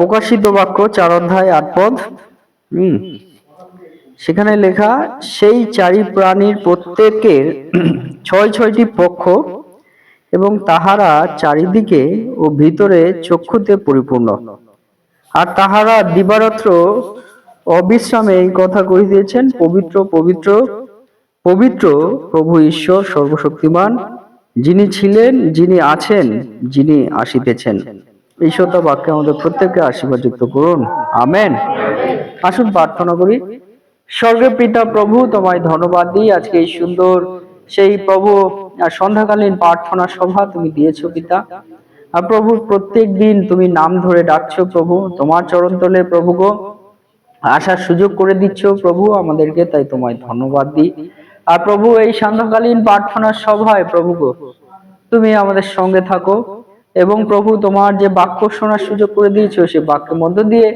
প্রকাশিত বাক্য চার অধ্যায় আট পদ। হুম। সেখানে লেখা, সেই চারি প্রাণীর প্রত্যেকের ছয় ছয়টি পক্ষ এবং তাহারা চারিদিকে ও ভিতরে চক্ষুতে পরিপূর্ণ। আর তাহারা দিবারাত্র অবিশ্রামে এই কথা কহিতেছেন পবিত্র পবিত্র পবিত্র প্রভু ঈশ্বর সর্বশক্তিমান। যিনি ছিলেন, যিনি আছেন, যিনি আসিতেছেন। সত্য বাক্যে আমাদের প্রত্যেককে আশীর্বাদ যুক্ত করুন। আমেন। আসুন প্রার্থনা করি। স্বর্গের পিতা প্রভু, তোমায় ধন্যবাদ দিই। আজকে এই সুন্দর সেই প্রভু সন্ধ্যাকালীন প্রার্থনা সভা তুমি দিয়েছ পিতা। আর প্রভু, প্রত্যেক দিন তুমি নাম ধরে ডাকছো প্রভু। তোমার চরণ তলে প্রভু গো, আসার সুযোগ করে দিচ্ছ প্রভু। আমাদেরকে তাই তোমায় ধন্যবাদ দিই। আর প্রভু, এই সন্ধ্যাকালীন প্রার্থনা সভায় প্রভু গো, তুমি আমাদের সঙ্গে থাকো। এবং প্রভু তোমার যে বাক্য শোনার সুযোগ করে দিয়েছ, সে বাক্যের মধ্য দিয়ে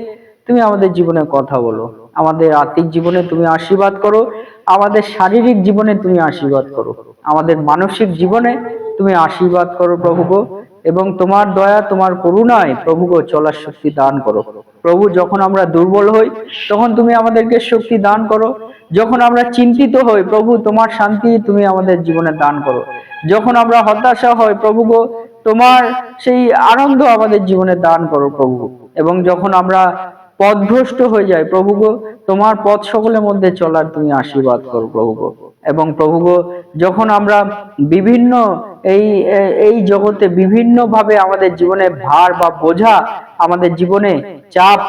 তুমি আমাদের জীবনে কথা বলো। আমাদের আর্থিক জীবনে তুমি আশীর্বাদ করো, আমাদের শারীরিক জীবনে তুমি আশীর্বাদ করো। আমাদের মানসিক জীবনে তুমি আশীর্বাদ করো প্রভু গো, এবং তোমার দয়া, তোমার করুণায় প্রভু গো চলার শক্তি দান করো। প্রভু, যখন আমরা দুর্বল হই, তখন তুমি আমাদেরকে শক্তি দান করো। যখন আমরা চিন্তিত হই, প্রভু, তোমার শান্তি তুমি আমাদের জীবনে দান করো। যখন আমরা হতাশা হই, প্রভু গো তোমার সেই আনন্দ আমাদের জীবনে দান করো প্রভু। এবং যখন আমরা পথভ্রষ্ট হয়ে যায় প্রভু গো, তোমার পথ সকলের মধ্যে চলার তুমি আশীর্বাদ করো প্রভু গো। এবং প্রভু গো, যখন আমরা বিভিন্ন এই এই জগতে বিভিন্ন ভাবে আমাদের জীবনে ভার বা বোঝা আমাদের জীবনে চাপ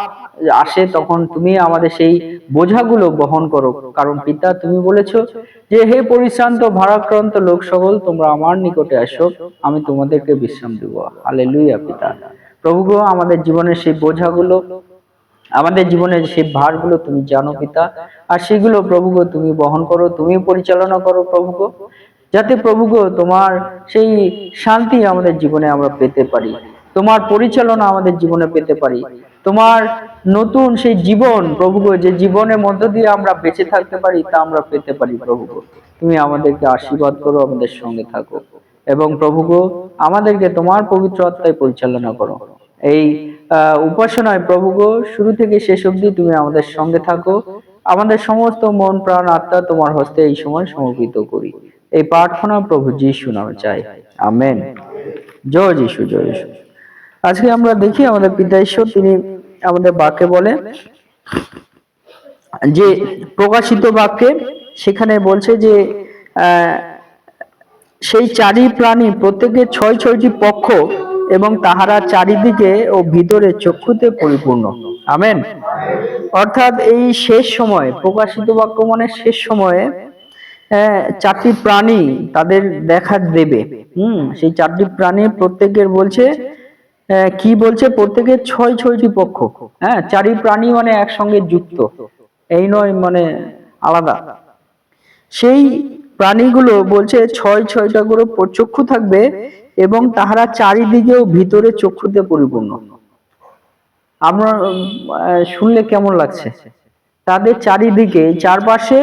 আসে, তখন তুমি আমাদের সেই বোঝাগুলো বহন করো। কারণ পিতা, তুমি বলেছ যে, হে পরিশ্রান্ত, ভারাক্রান্ত লোক সকল, তোমরা আমার নিকটে আসো, আমি তোমাদেরকে বিশ্রাম দেব। হালেলুয়া, পিতা। প্রভু গো আমাদের জীবনের সেই বোঝাগুলো, আমাদের জীবনের সেই ভারগুলো তুমি জানো, পিতা। আর সেগুলো প্রভু তুমি বহন করো তুমি পরিচালনা করো প্রভু যাতে প্রভু গো তোমার সেই শান্তি আমাদের জীবনে আমরা পেতে পারি। তোমার পরিচালনা আমাদের জীবনে পেতে পারি। তোমার নতুন সেই জীবন প্রভু গো যে জীবনের মধ্য দিয়ে আমরা বেঁচে থাকতে পারি, তা আমরা পেতে পারি প্রভু গো তুমি আমাদেরকে আশীর্বাদ করো, আমাদের সঙ্গে থাকো। এবং প্রভু গো আমাদেরকে তোমার পবিত্র আত্মায় পরিচালনা করো। এই উপাসনায় প্রভু গো শুরু থেকে শেষ অবধি তুমি আমাদের সঙ্গে থাকো। আমাদের সমস্ত মন, প্রাণ, আত্মা তোমার হস্তে এই সময় সমর্পিত করি। এই প্রার্থনা প্রভু যিশু নামে চাই। আমেন। জয় যিশু জয় যিশু। আজকে আমরা দেখি আমাদের পিতা ঈশ্বর, তিনি আমাদের বাক্যে বলে যে, প্রকাশিত বাক্যে সেখানে বলছে যে সেই চারি প্রাণী প্রত্যেকের ছয় ছয়টি পক্ষ এবং তাহারা চারিদিকে ও ভিতরে চক্ষুতে পরিপূর্ণ। আমেন। অর্থাৎ এই শেষ সময়, প্রকাশিত বাক্য মানে শেষ সময়ে চারটি প্রাণী তাদের দেখা দেবে। হুম, সেই চারটি প্রাণী প্রত্যেকের বলছে কি বলছে? প্রত্যেকের ছয়, ছয়টি পক্ষ। হ্যাঁ চারি প্রাণী মানে একসঙ্গে যুক্ত। এই নয় মানে আলাদা। সেই প্রাণীগুলো বলছে, ছয়, ছয়টা করে চক্ষু থাকবে এবং তাহারা চারিদিকেও ভিতরে চক্ষুতে পরিপূর্ণ। আমরা শুনলে কেমন লাগছে? তাদের চারিদিকে, চারপাশে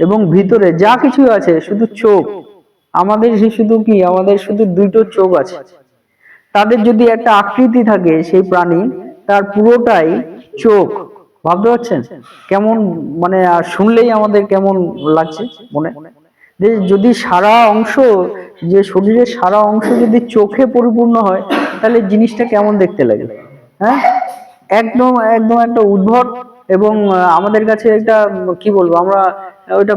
এবং ভিতরে যা কিছু আছে, শুধু চোখ। আমাদের সে শুধু কি? আমাদের শুধু দুটো চোখ আছে। তাদের যদি একটা আকৃতি থাকে সেই প্রাণী, তার পুরোটাই চোখ। ভাবতে পারছেন? কেমন মানে শুনলেই আমাদের কেমন লাগছে মনে? যে যদি সারা অংশ, যে শরীরের সারা অংশ যদি চোখে পরিপূর্ণ হয়, তাহলে জিনিসটা কেমন দেখতে লাগে? হ্যাঁ? একদম একদম একটা উদ্ভট এবং আমাদের কাছে একটা, কি বলব, আমরা ওইটা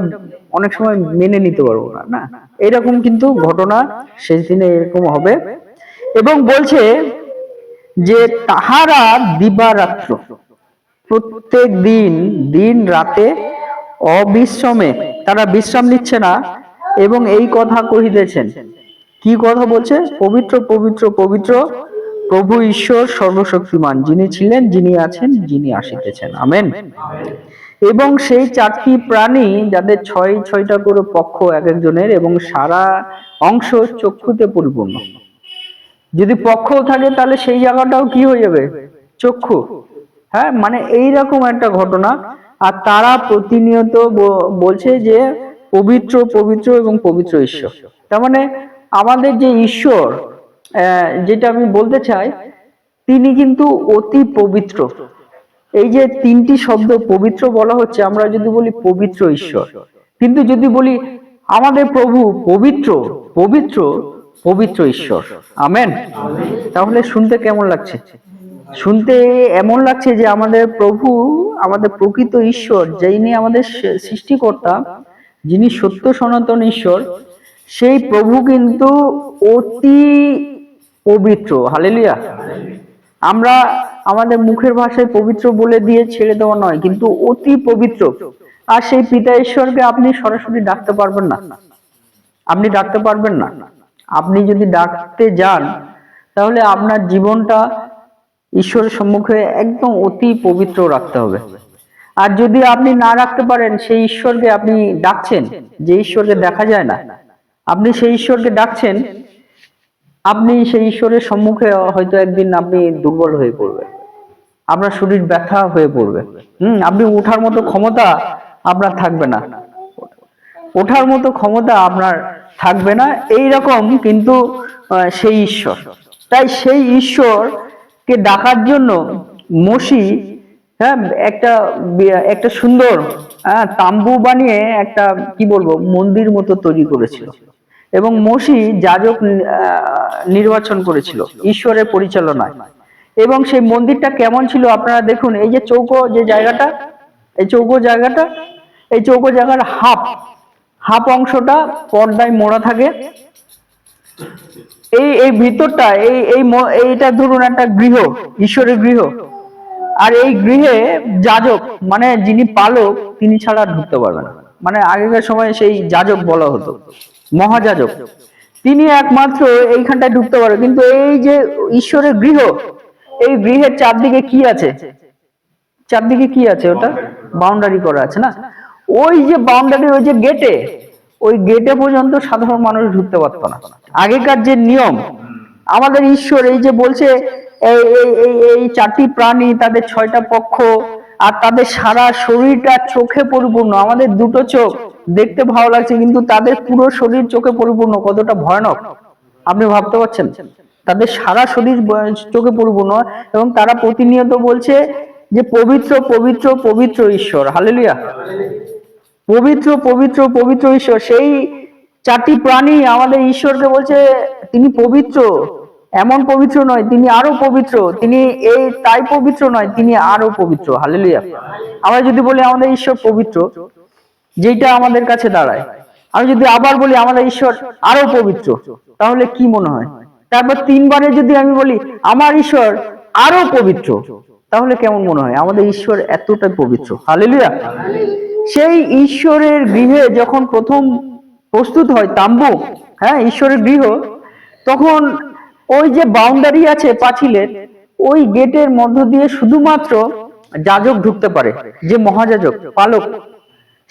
অনেক সময় মেনে নিতে পারব না না। এরকম কিন্তু ঘটনা শেষ দিনে এরকম হবে। এবং বলছে যে তাহারা দিবারাত্র, প্রত্যেক দিন দিন রাতে অবিশ্রমে, তারা বিশ্রাম নিচ্ছে না এবং এই কথা কহিতেছেন। কি কথা বলছে? পবিত্র পবিত্র পবিত্র প্রভু ঈশ্বর সর্বশক্তিমান, যিনি ছিলেন, যিনি আছেন, যিনি আসিতেছেন। আমেন। এবং সেই চারটি প্রাণী যাদের ছয়, ছয়টা করে পক্ষ এক একজনের এবং সারা অংশ চক্ষুতে পরিপূর্ণ। যদি পক্ষ থাকে তাহলে সেই জায়গাটাও কি হয়ে যাবে? চক্ষু। হ্যাঁ মানে এইরকম একটা ঘটনা। আর তারা প্রতিনিয়ত বলছে যে পবিত্র পবিত্র এবং পবিত্র ঈশ্বর। তার মানে আমাদের যে ঈশ্বর যেটা আমি বলতে চাই, তিনি কিন্তু অতি পবিত্র। এই যে তিনটি শব্দ পবিত্র বলা হচ্ছে, আমরা যদি বলি পবিত্র ঈশ্বর। কিন্তু যদি বলি আমাদের প্রভু পবিত্র পবিত্র পবিত্র ঈশ্বর। আমেন? তাহলে শুনতে কেমন লাগছে? শুনতে এমন লাগছে যে আমাদের প্রভু, আমাদের প্রকৃত ঈশ্বর, যিনি আমাদের সৃষ্টিকর্তা, যিনি সত্য সনাতন ঈশ্বর, সেই প্রভু কিন্তু অতি পবিত্র। হালেলিয়া। আমরা আমাদের মুখের ভাষায় পবিত্র বলে দিয়ে ছেড়ে দেওয়া নয়, কিন্তু অতি পবিত্র। আর সেই পিতা ঈশ্বরকে আপনি সরাসরি ডাকতে পারবেন না। আপনি ডাকতে পারবেন না। আপনি যদি ডাকতে যান, তাহলে আপনার জীবনটা ঈশ্বরের সম্মুখে একদম অতি পবিত্র রাখতে হবে। আর যদি আপনি না রাখতে পারেন, সেই ঈশ্বরকে আপনি ডাকছেন, যে ঈশ্বরকে দেখা যায় না, আপনি সেই ঈশ্বরকে ডাকছেন আপনি সেই ঈশ্বরের সম্মুখে হয়তো একদিন আপনি দুর্বল হয়ে পড়বেন। আপনার শরীর ব্যথা হয়ে পড়বে। হুম আপনি ওঠার মতো ক্ষমতা আপনার থাকবে না। ওঠার মতো ক্ষমতা আপনার থাকবে না। এই রকম কিন্তু সেই ঈশ্বর। তাই সেই ঈশ্বরকে ডাকার জন্য মসি হ্যাঁ একটা একটা সুন্দর হ্যাঁ, তাম্বু বানিয়ে একটা কি বলব মন্দির মতো তৈরি করেছিল। এবং মসি যাজক নির্বাচন করেছিল, ঈশ্বরের পরিচালনায়। এবং সেই মন্দিরটা কেমন ছিল আপনারা দেখুন, এই যে চৌকো যে জায়গাটা, এই চৌকো জায়গাটা, এই চৌকো জায়গার হাফ হাফ অংশটা পর্দায় মোড়া থাকে। এই এই ভিতরটা, এই এই এইটা ধরুন একটা গৃহ, ঈশ্বরের গৃহ। আর এই গৃহে যাজক মানে যিনি পালক, তিনি ছাড়া ঢুকতে পারবে না। মানে আগেকার সময় সেই যাজক বলা হতো। মহাযাজক। তিনি একমাত্র এইখানটায় ঢুকতে পারে। কিন্তু এই যে ঈশ্বরের গৃহ, এই গৃহের চারদিকে কি আছে? চারদিকে কি আছে ওটা? বাউন্ডারি করা আছে না? ওই যে বাউন্ডারি, ওই যে গেটে ওই গেটে পর্যন্ত সাধারণ মানুষ ঢুকতে পারতো না। আগেকার যে নিয়ম, আমাদের ঈশ্বর এই যে বলছে, এই, এই- এই এই চারটি প্রাণী, তাদের ছয়টা পক্ষ, আর তাদের সারা শরীরটা চোখে পরিপূর্ণ, আমাদের দুটো চোখ। দেখতে ভালো লাগছে, কিন্তু তাদের পুরো শরীর চোখে পরিপূর্ণ, কতটা ভয়ানক। আপনি ভাবতে পারছেন? তাদের সারা শরীর চোখে পরিপূর্ণ, এবং তারা প্রতিনিয়ত বলছে যে, পবিত্র পবিত্র পবিত্র ঈশ্বর। হালেলুয়া। পবিত্র পবিত্র পবিত্র ঈশ্বর। সেই চারটি প্রাণী আমাদের ঈশ্বরকে বলছে, তিনি পবিত্র। এমন পবিত্র নয়, তিনি আরও পবিত্র। তিনি এই তাই পবিত্র নয়, তিনি আরও পবিত্র। হালেলুয়া। আমরা যদি বলি, আমাদের ঈশ্বর পবিত্র। যেটা আমাদের কাছে দাঁড়ায়। আমি যদি আবার বলি, আমাদের ঈশ্বর আরও পবিত্র তাহলে কি মনে হয়? তারপর তিনবারে যদি আমি বলি, আমার ঈশ্বর আরও পবিত্র তাহলে কেমন মনে হয়? আমাদের ঈশ্বর এতটাই পবিত্র। হালেলুয়া। সেই ঈশ্বরের গৃহে যখন প্রথম প্রস্তুত হয় তাম্বু হ্যাঁ ঈশ্বরের গৃহ, তখন ওই যে বাউন্ডারি আছে পাঁচিলের, ওই গেটের মধ্য দিয়ে শুধুমাত্র যাজক ঢুকতে পারে, যে মহাযাজক, পালক।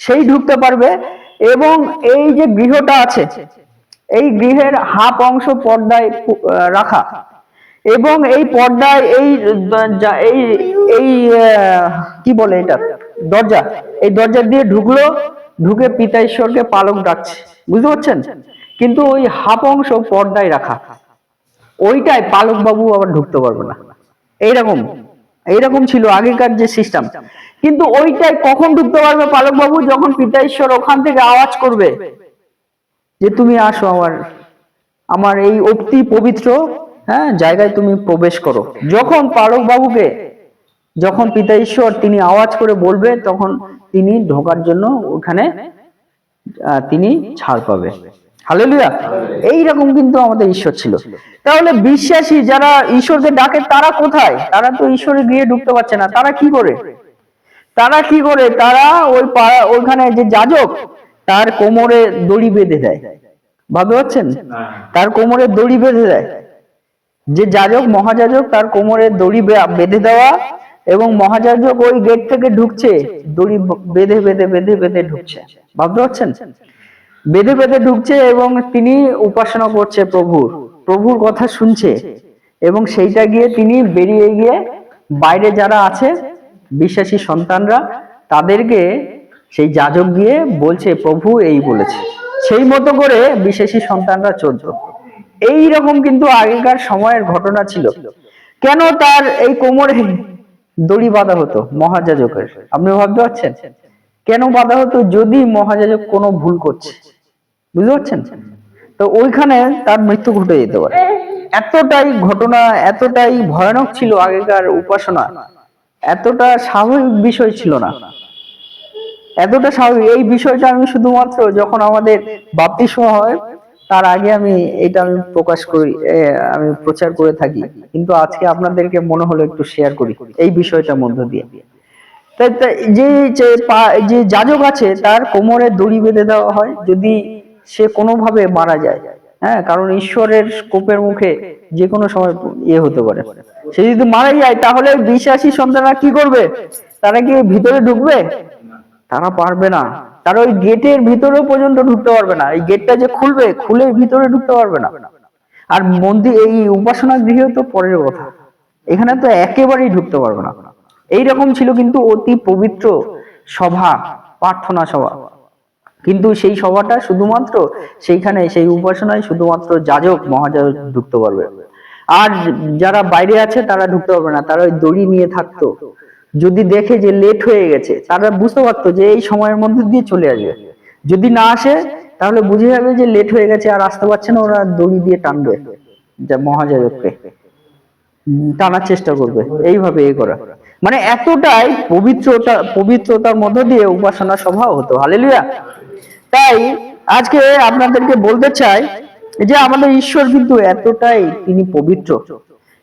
সেই ঢুকতে পারবে এবং এই যে গৃহটা আছে, এই গৃহের হাফ অংশ পর্দায় রাখা এবং এই পর্দায় এই এই এই কি বলে এটা? দরজা, এই দরজা দিয়ে ঢুকলো, ঢুকে পিতা ঈশ্বরকে পালক ডাকছে। বুঝতে পারছেন? কিন্তু ওই হাফ অংশ পর্দায় রাখা। ওইটাই পালক বাবু আবার ঢুকতে পারবে না। এইরকম। এইরকম ছিল আগেকার যে সিস্টেম কিন্তু ওইটাই কখন ঢুকতে পারবে পালক বাবু যখন পিতা ঈশ্বর ওখান থেকে আওয়াজ করবে যে তুমি আসো আমার আমার এই অতি পবিত্র হ্যাঁ জায়গায় তুমি প্রবেশ করো। যখন পালক বাবুকে যখন পিতা ঈশ্বর তিনি আওয়াজ করে বলবে, তখন তিনি ঢোকার জন্য ওখানে তিনি ছাড় পাবে। হালেলুয়া। এইরকম কিন্তু আমাদের ঈশ্বর ছিল। তাহলে বিশ্বাসী যারা ঈশ্বরকে ডাকে, তারা কোথায়? তারা তো ঈশ্বরের গৃহে ঢুকতে পারছে না। তারা কি করে? তারা কি করে? তারা ওই ওইখানে যে যাজক, তার কোমরে দড়ি বেঁধে দেয়। ভাবতে পারছেন? তার কোমরে দড়ি বেঁধে দেয়। যে যাজক, মহাযাজক, তার কোমরে দড়ি বেঁধে দেওয়া এবং মহাযাজক ওই গেট থেকে ঢুকছে। দড়ি বেঁধে বেঁধে বেঁধে বেঁধে ঢুকছে। ভাবতে পারছেন? বেঁধে বেঁধে ঢুকছে এবং তিনি উপাসনা করছে প্রভুর। প্রভুর কথা শুনছে এবং সেইটা গিয়ে তিনি বেরিয়ে গিয়ে বাইরে যারা আছে, বিশ্বাসী সন্তানরা, তাদেরকে সেই যাজক গিয়ে বলছে, প্রভু এই বলেছে। সেই মতো করে বিশ্বাসী সন্তানরা চলতো। এই রকম কিন্তু আগেকার সময়ের ঘটনা ছিল। কেন তার এই কোমরে দড়ি বাঁধা হতো মহাযাজকের? আপনি ভাবতে পারছেন? কেন বাঁধা হতো? যদি মহাযাজক কোনো ভুল করছে। বুঝতে পারছেন? তো ওইখানে তার মৃত্যু ঘটে যেতে পারে। এতটাই ঘটনা, এতটাই ভয়ানক ছিল আগেকার উপাসনা। এতটা স্বাভাবিক বিষয় ছিল না। এতটা স্বাভাবিক, এই বিষয়টা আমি শুধুমাত্র যখন আমাদের বাপ্তিস্ম হয়, তার আগে আমি এটা আমি প্রকাশ করি আমি প্রচার করে থাকি। কিন্তু আজকে আপনাদেরকে মনে হলো একটু শেয়ার করি, এই বিষয়টার মধ্য দিয়ে। যে যে যাজক আছে, তার কোমরে দড়ি বেঁধে দেওয়া হয়, যদি সে কোনোভাবে মারা যায়। হ্যাঁ কারণ ঈশ্বরের কোপের মুখে যে কোনো সময় ইয়ে হতে পারে। সে যদি মারা যায়, তাহলে বিশ্বাসী সন্তানরা কি করবে? তারা কি ভিতরে ঢুকবে? তারা পারবে না। তারা ওই গেটের ভিতরে পর্যন্ত ঢুকতে পারবে না। এই গেটটা যে খুলবে, খুলে ভিতরে ঢুকতে পারবে না। আর মন্দির, এই উপাসনা গৃহে তো পরের কথা। এখানে তো একেবারেই ঢুকতে পারবে না। এইরকম ছিল কিন্তু অতি পবিত্র সভা প্রার্থনা সভা। কিন্তু সেই সভাটা শুধুমাত্র সেইখানে সেই উপাসনায় শুধুমাত্র যাজক মহাযাজক ঢুকতে পারবে। আর যারা বাইরে আছে তারা ঢুকতে পারবে না তারা ওই দড়ি নিয়ে থাকতো। যদি দেখে যে লেট হয়ে গেছে তারা বুঝতে পারতো যে এই সময়ের মধ্যে দিয়ে চলে আসবে। যদি না আসে তাহলে বুঝে যাবে যে লেট হয়ে গেছে আর আসতে পারছে না ওরা দড়ি দিয়ে টানবে যা মহাযাজককে। উম, টানার চেষ্টা করবে। এইভাবে এ করা। মানে এতটাই পবিত্রতা, পবিত্রতার মধ্য দিয়ে উপাসনা সভা হতো। হালেলুয়া। তাই আজকে আপনাদেরকে বলতে চাই যে আমাদের ঈশ্বর কিন্তু এতটাই তিনি পবিত্র।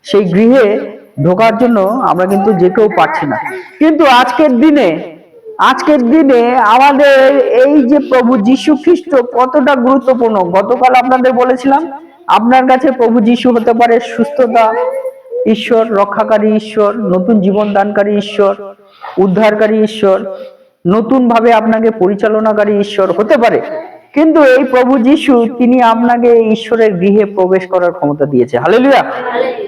সেই গৃহে ঢোকার জন্য আমরা কিন্তু যে কেউ পারছি না। কিন্তু আজকের দিনে আজকের দিনে আমাদের এই যে প্রভু যীশু খ্রিস্ট কতটা গুরুত্বপূর্ণ, গতকাল আপনাদের বলেছিলাম, আপনার কাছে প্রভু যীশু হতে পারে সুস্থতা ঈশ্বর, রক্ষাকারী ঈশ্বর, নতুন জীবন দানকারী ঈশ্বর, উদ্ধারকারী ঈশ্বর নতুন ভাবে আপনাকে পরিচালনাকারী ঈশ্বর হতে পারে। কিন্তু এই প্রভু যিশু, তিনি আপনাকে ঈশ্বরের গৃহে প্রবেশ করার ক্ষমতা দিয়েছে। হালেলুয়া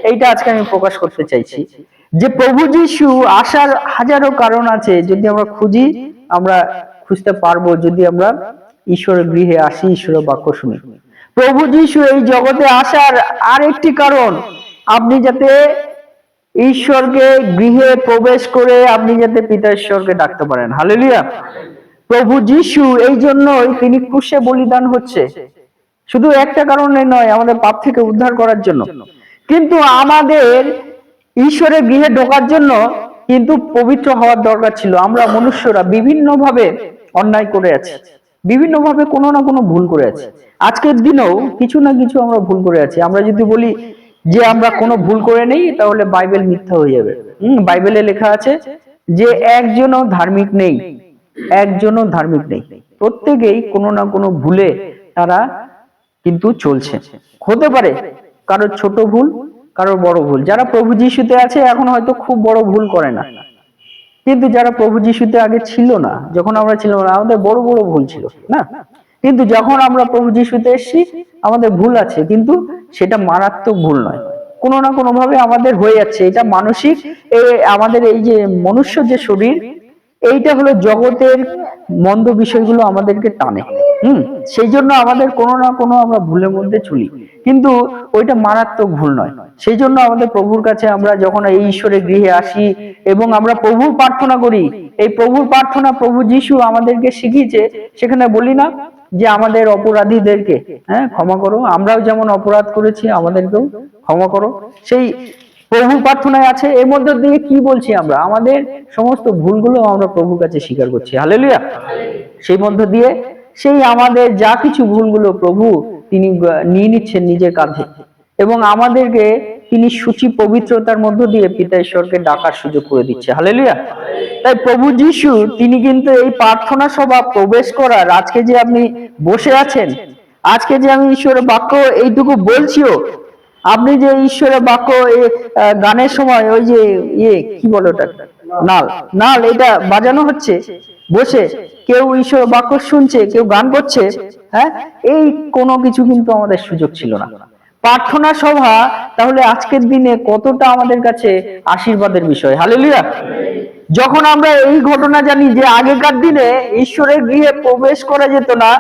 এইটা আজকে আমি প্রকাশ করতে চাইছি। যে প্রভু যিশু আসার হাজারো কারণ আছে, যদি আমরা খুঁজি, আমরা খুঁজতে পারব যদি আমরা ঈশ্বরের গৃহে আসি, ঈশ্বরের বাক্য শুনি। প্রভু যিশু এই জগতে আসার আরেকটি কারণ আপনি যাতে ঈশ্বরকে গৃহে প্রবেশ করে আপনি যাতে পিতা ঈশ্বরকে ডাকতে পারেন। হালেলুয়া প্রভু যিশু, এই জন্যই তিনি ক্রুশে বলিদান হচ্ছে। শুধু একটা কারণে নয়, আমাদের পাপ থেকে উদ্ধার করার জন্য। কিন্তু আমাদের ঈশ্বরের গৃহে ঢোকার জন্য কিন্তু পবিত্র হওয়ার দরকার ছিল। আমরা মনুষ্যরা বিভিন্ন ভাবে অন্যায় করে আছি। বিভিন্ন ভাবে কোনো না কোনো ভুল করে আছি। আজকের দিনেও কিছু না কিছু আমরা ভুল করে আছি। আমরা যদি বলি যে আমরা কোনো ভুল করে নেই, তাহলে বাইবেল মিথ্যা হয়ে যাবে। হম, বাইবেলে লেখা আছে যে একজনও ধার্মিক নেই, একজনও ধার্মিক নেই। প্রত্যেকেই কোনো না কোনো ভুলে তারা কিন্তু চলছে। হতে পারে কারোর ছোট ভুল কারোর বড় ভুল। যারা প্রভু যিশুতে আছে, এখন হয়তো খুব বড় ভুল করে না। কিন্তু যারা প্রভু যিশুতে আগে ছিল না, যখন আমরা ছিলাম না আমাদের বড় বড় ভুল ছিল, না? কিন্তু যখন আমরা প্রভু যিশুতে এসেছি, আমাদের ভুল আছে, কিন্তু সেটা মারাত্মক ভুল নয়। কোনো না কোনো ভাবে আমাদের হয়ে যাচ্ছে। এটা মানসিক আমাদের এই যে মনুষ্য যে শরীর, এইটা হলো জগতের মন্দ বিষয়গুলো আমাদেরকে টানে। হুম? সেই জন্য আমাদের কোনো না কোনো আমরা ভুলের মধ্যে চলি কিন্তু ওইটা মারাত্মক ভুল নয়। সেই জন্য আমাদের প্রভুর কাছে আমরা যখন এই ঈশ্বরের গৃহে আসি এবং আমরা প্রভুর প্রার্থনা করি, এই প্রভুর প্রার্থনা প্রভু যিশু আমাদেরকে শিখিয়েছে, সেখানে বলি না যে আমাদের অপরাধীদেরকে হ্যাঁ ক্ষমা করো। আমরাও যেমন অপরাধ করেছি, আমাদেরকেও ক্ষমা করো। সেই প্রভু প্রার্থনায় আছে। এর মধ্যে দিয়ে কি বলছি আমরা? আমাদের সমস্ত ভুলগুলো আমরা প্রভুর কাছে স্বীকার করছি। হালেলুয়া সেই মধ্য দিয়ে সেই আমাদের যা কিছু ভুলগুলো প্রভু তিনি নিয়ে নিচ্ছেন নিজের কাঁধে এবং আমাদেরকে তিনি সূচি পবিত্রতার মধ্য দিয়ে পিতা ঈশ্বরকে ডাকার সুযোগ করে দিচ্ছে। হালেলুয়া। তাই প্রভু যিশু, তিনি কিন্তু এই প্রার্থনা সভা প্রবেশ করার আজকে যে আপনি বসে আছেন, আজকে যে আমি ঈশ্বরের বাক্য এইটুকু বলছিও, আপনি যে ঈশ্বরের বাক্য গানের সময় ওই যে ইয়ে কি বলে নাল। নাল, এটা বাজানো হচ্ছে। বসে। কেউ ঈশ্বর বাক্য শুনছে, কেউ গান করছে হ্যাঁ? এই কোনো কিছু কিন্তু আমাদের সুযোগ ছিল না। প্রার্থনা সভা, তাহলে আজকের দিনে কতটা আমাদের কাছে আশীর্বাদের বিষয়? হালেলুয়া যখন আমরা এই ঘটনা জানি যে আগেকার দিনে ঈশ্বরের গৃহে প্রবেশ করা যেত না,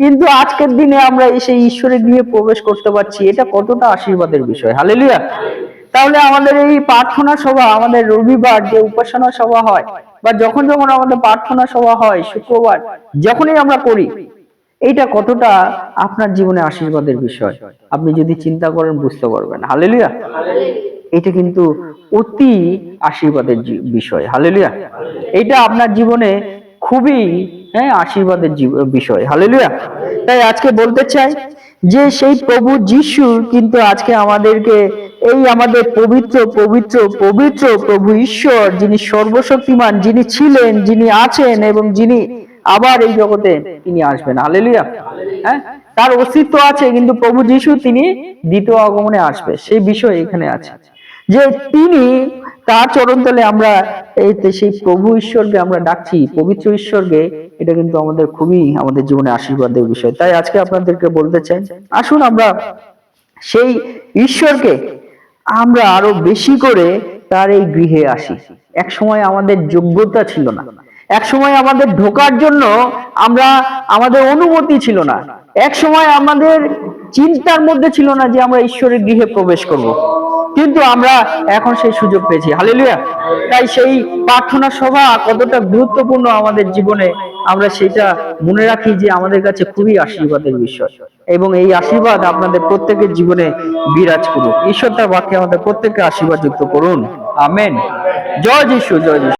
কিন্তু আজকের দিনে আমরা এসে ঈশ্বরের গৃহে প্রবেশ করতে পারছি, এটা কতটা আশীর্বাদের বিষয়? হালেলুয়া তাহলে আমাদের এই প্রার্থনা সভা, আমাদের রবিবার যে উপাসনা সভা হয়, বা যখন যখন আমাদের প্রার্থনা সভা হয়, শুক্রবার, যখনই আমরা করি এইটা কতটা আপনার জীবনে আশীর্বাদের বিষয়? আপনি যদি চিন্তা করেন, বুঝতে পারবেন। হালেলুয়া। এটা কিন্তু অতি আশীর্বাদের বিষয়। হালেলুয়া। এটা আপনার জীবনে খুবই হ্যাঁ আশীর্বাদের বিষয়। হালেলুয়া। তাই আজকে বলতে চাই যে সেই প্রভু যিশু কিন্তু আজকে আমাদেরকে এই আমাদের পবিত্র পবিত্র পবিত্র প্রভু ঈশ্বর যিনি সর্বশক্তিমান, যিনি ছিলেন, যিনি আছেন এবং যিনি আবার এই জগতে তিনি আসবেন। হালেলুয়া হ্যাঁ? তার অস্তিত্ব আছে, কিন্তু প্রভু যিশু তিনি দ্বিতীয় আগমনে আসবে। সেই বিষয় এখানে আছে। যে তিনি তার চরণতলে আমরা সেই প্রভু ঈশ্বরকে আমরা ডাকছি, পবিত্র ঈশ্বরকে, এটা কিন্তু আমাদের খুবই আমাদের জীবনে আশীর্বাদের বিষয়। তাই আজকে আপনাদেরকে বলতে চাই, আসুন আমরা সেই ঈশ্বরকে আমরা আরও বেশি করে তার এই গৃহে আসি। এক সময় আমাদের যোগ্যতা ছিল না। এক সময় আমাদের ঢোকার জন্য আমরা, আমাদের অনুমতি ছিল না। এক সময় আমাদের চিন্তার মধ্যে ছিল না যে আমরা ঈশ্বরের গৃহে প্রবেশ করব। কিন্তু আমরা এখন সেই সুযোগ পেয়েছি। হালেলুয়া তাই সেই প্রার্থনা সভা কতটা গুরুত্বপূর্ণ আমাদের জীবনে, আমরা সেটা মনে রাখি যে আমাদের কাছে খুবই আশীর্বাদের বিষয়। এবং এই আশীর্বাদ আপনাদের প্রত্যেকের জীবনে বিরাজ করুক। ঈশ্বর তার বাক্যে আমাদের প্রত্যেককে আশীর্বাদ যুক্ত করুন। আমেন জয় যিশু জয় যিশু।